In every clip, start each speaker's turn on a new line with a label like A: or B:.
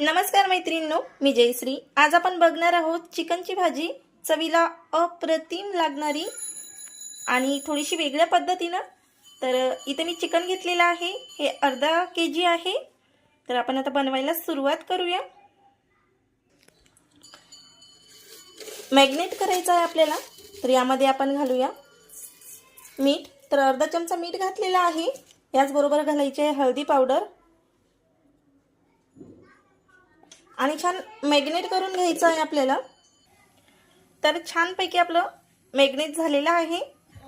A: नमस्कार मैत्रिणींनो मी जयश्री. आज आपण बघणार आहोत चिकनची भाजी चवीला अप्रतिम लागणारी आणि थोडीशी वेगळ्या पद्धतीनं. तर इथं मी चिकन घेतलेलं आहे. हे अर्धा के जी आहे. तर आपण आता बनवायला सुरुवात करूया. मॅग्नेट करायचं आहे आपल्याला तर यामध्ये आपण घालूया मीठ. तर अर्धा चमचा मीठ घातलेला आहे. याचबरोबर घालायची आहे हळदी पावडर. आणि छान मॅग्नेट करून घ्यायचं आहे आपल्याला. तर छानपैकी आपलं मॅग्नेट झालेलं आहे.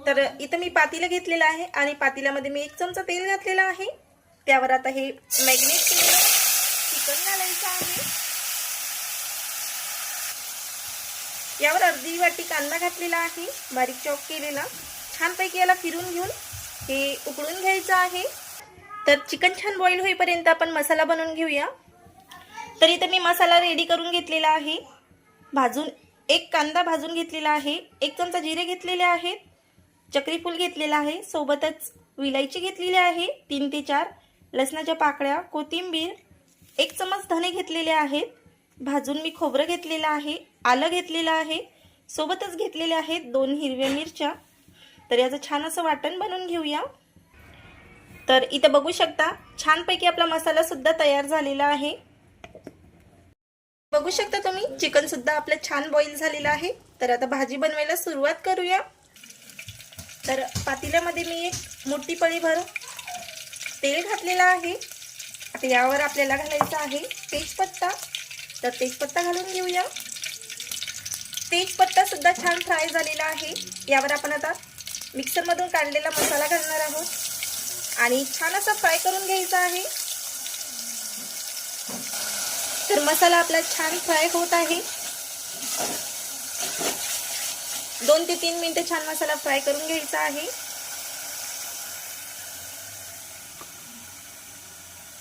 A: तर इथं मी पातीला घेतलेलं आहे आणि पातीलामध्ये मी एक चमचा तेल घातलेलं आहे. त्यावर आता हे मॅग्नेट केलेलं चिकन घालायचं आहे. यावर अर्धी वाटी कांदा घातलेला आहे. बारीक चॉप केलेला. छानपैकी याला फिरून घेऊन हे उकळून घ्यायचं आहे. तर चिकन छान बॉईल होईपर्यंत आपण मसाला बनवून घेऊया. तर इथं मी मसाला रेडी करून घेतलेला आहे. भाजून एक कांदा भाजून घेतलेला आहे. एक चमचा जिरे घेतलेले आहेत. चक्रीफूल घेतलेला आहे. सोबतच विलायची घेतलेली आहे. तीन ते चार. लसणाच्या पाकळ्या कोथिंबीर एक चमच धने घेतलेले आहेत. भाजून मी खोबरं घेतलेलं आहे. आलं घेतलेलं आहे. सोबतच घेतलेले आहेत दोन हिरव्या मिरच्या. तर याचं छान असं वाटण बनवून घेऊया. तर इथं बघू शकता छानपैकी आपला मसाला सुद्धा तयार झालेला आहे. बघू शकता तुम्ही चिकन सुद्धा आपलं छान बॉईल झालेलं आहे. तर आता भाजी बनवायला सुरुवात करूया. तर पातेल्यामध्ये मी एक मोठी पळी भर तेल घातलेलं आहे. आता यावर आपल्याला घालायचं आहे तेजपत्ता. तर तेजपत्ता घालून घेऊया. तेजपत्ता सुद्धा छान फ्राय झालेला आहे. यावर आपण आता मिक्सरमधून काढलेला मसाला घालणार आहोत. आणि छान असा फ्राय करून घ्यायचा आहे. तर मसाला आपला छान फ्राय होत आहे. दोन ते तीन मिनटं छान मसाला फ्राय करून घ्यायचा आहे.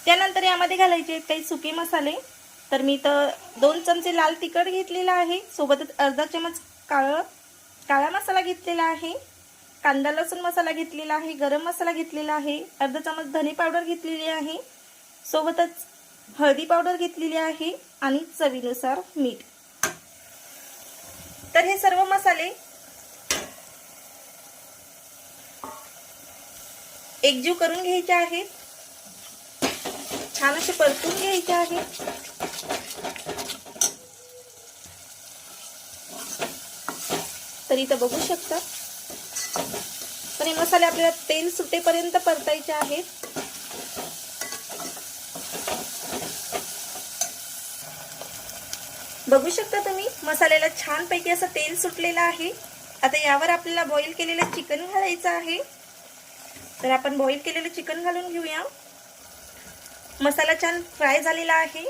A: त्यानंतर यामध्ये घालायचे आहेत काही सुके मसाले. तर मी तर दोन चमचे लाल तिखट घेतलेला आहे. सोबतच अर्धा चमच काळं काळा मसाला घेतलेला आहे. कांदा लसूण मसाला घेतलेला आहे. गरम मसाला घेतलेला आहे. अर्धा चमच धने पावडर घेतलेली आहे. सोबतच हळदी पावडर घेतलेली आहे आणि चवीनुसार मीठ. तर हे सर्व मसाले एकजीव करून घ्यायचे आहेत. छान असे परतून घ्यायचे आहेत. तर इथं बघू शकता. तर हे मसाले आपल्याला तेल सुटेपर्यंत परतायचे आहेत. बघू शकता तुम्ही मसाल्याला छानपैकी असं तेल सुटलेलं आहे. आता यावर आपल्याला बॉईल केलेलं चिकन घालायचं आहे. तर आपण बॉईल केलेलं चिकन घालून घेऊया. मसाला छान फ्राय झालेला आहे.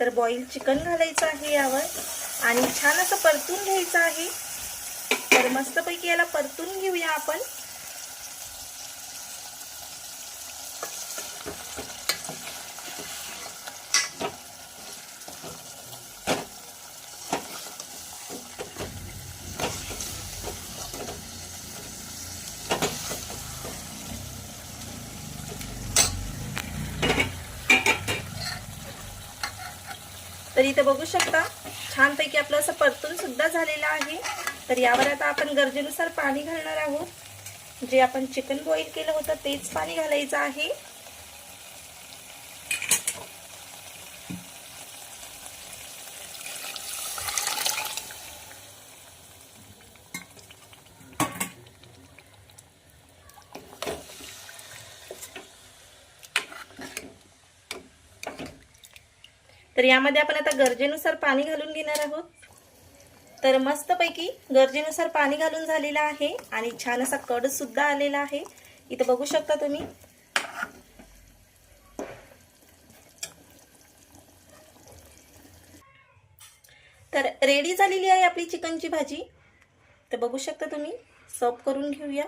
A: तर बॉईल चिकन घालायचं आहे यावर. आणि छान असं परतून घ्यायचं आहे. तर मस्तपैकी याला परतून घेऊया आपण. तर इथे बघू शकता छानपैकी आपलं असं परतून सुद्धा झालेलं आहे. तर यावर आता आपण गरजेनुसार पाणी घालणार आहोत. जे आपण चिकन बॉईल केलं होतं तेच पाणी घालायचं आहे. तर यामध्ये आपण आता गरजेनुसार पाणी घालून घेणार आहोत. तर मस्तपैकी गरजेनुसार पाणी घालून झालेलं आहे आणि छान असा कडसुद्धा आलेला आहे. इथं बघू शकता तुम्ही. तर रेडी झालेली आहे आपली चिकनची भाजी. तर बघू शकता तुम्ही. सर्व करून घेऊया.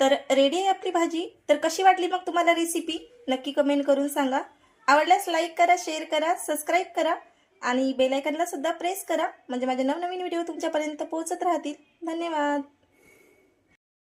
A: तर रेडी आहे आपली भाजी. तर कशी वाटली मग तुम्हाला रेसिपी नक्की कमेंट करून सांगा. आवडल्यास लाईक करा शेअर करा सबस्क्राईब करा आणि बेलायकनला सुद्धा प्रेस करा. म्हणजे माझे नवनवीन व्हिडिओ तुमच्यापर्यंत पोहोचत राहतील. धन्यवाद.